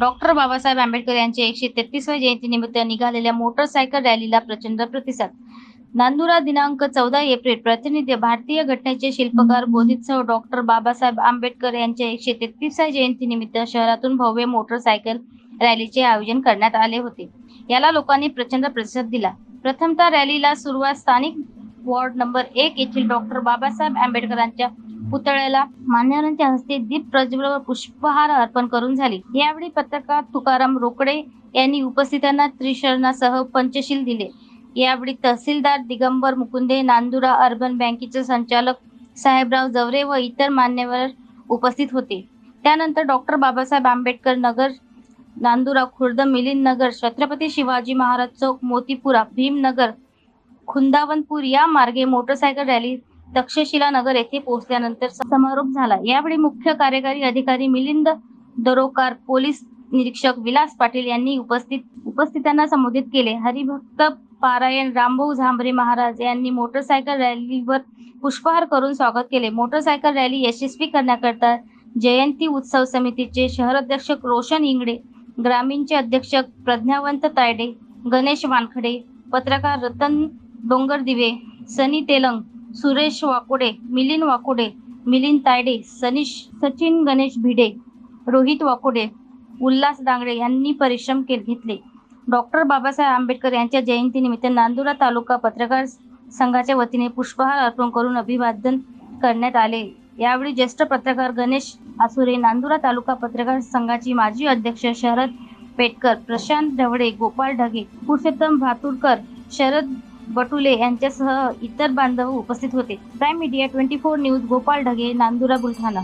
Doctor Babasaheb Ambedkar यांच्या एकशे तेहतीसव्या जयंतीनिमित्त निघालेल्या मोटरसायकल रॅलीला प्रचंड प्रतिसाद. नांदुरा दिनांक चौदा एप्रिल प्रतिनिधी भारतीय घटनेचे शिल्पकार बोधिसत्व डॉक्टर बाबासाहेब आंबेडकर यांच्या एकशे तेहतीसव्या जयंतीनिमित्त शहरातून भव्य मोटरसायकल रॅलीचे आयोजन करण्यात आले होते. याला लोकांनी प्रचंड प्रतिसाद दिला. प्रथमतः रॅलीला सुरुवात स्थानिक वॉर्ड नंबर एक येथील डॉक्टर बाबासाहेब आंबेडकरांच्या पुतळ्याला मान्यवरांच्या हस्ते दीप प्रज्वल व पुष्पहार अर्पण करून झाली. यावेळी पत्रकार तुकाराम रोकडे यांनी उपस्थितांना त्रिशरणासह पंचशील दिले. यावेळी तहसीलदार दिगंबर मुकुंदे नांदुरा अर्बन बँकेचे संचालक साहेबराव जवरे व इतर मान्यवर उपस्थित होते. त्यानंतर डॉक्टर बाबासाहेब आंबेडकर नगर नांदुरा खुर्द मिलिंद नगर छत्रपती शिवाजी महाराज चौक मोतीपुरा भीमनगर खुंदावनपूर या मार्गे मोटरसायकल रॅली तक्षशिला नगर येथे पोहोचल्यानंतर समारोप झाला. यावेळी मुख्य कार्यकारी अधिकारी मिलिंद दरोकार पोलीस निरीक्षक विलास पाटील यांनी उपस्थित उपस्थितांना संबोधित केले. हरिभक्त पारायण रामभाऊ झांबरे महाराज यांनी मोटरसायकल रॅलीवर पुष्पहार करून स्वागत केले. मोटरसायकल रॅली यशस्वी करण्याकरता जयंती उत्सव समितीचे शहराध्यक्ष रोशन इंगडे ग्रामीणचे अध्यक्ष प्रज्ञावंत तायडे गणेश वानखडे पत्रकार रतन डोंगर दिवे सनी तेलंग सुरेश वाकोडे मिलिंद वाकोडे मिलिंद तायडे सनीश सचिन गणेश भिडे रोहित वाकोडे उल्हास दांगडे यांनी परिश्रम के घेतले. डॉक्टर बाबासाहेब आंबेडकर यांच्या जयंतीनिमित्त नांदुरा तालुका पत्रकार संघाच्या वतीने पुष्पहार अर्पण करून अभिवादन करण्यात आले. यावेळी ज्येष्ठ पत्रकार गणेश आसुरे नांदुरा तालुका पत्रकार संघाची माजी अध्यक्ष शरद पेटकर प्रशांत ढवळे गोपाळ ढगे पुरुषोत्तम भातुरकर शरद बटुले यांच्यासह इतर बांधव उपस्थित होते. Prime media twenty four news Gopal Dhage Nandura Buldhana.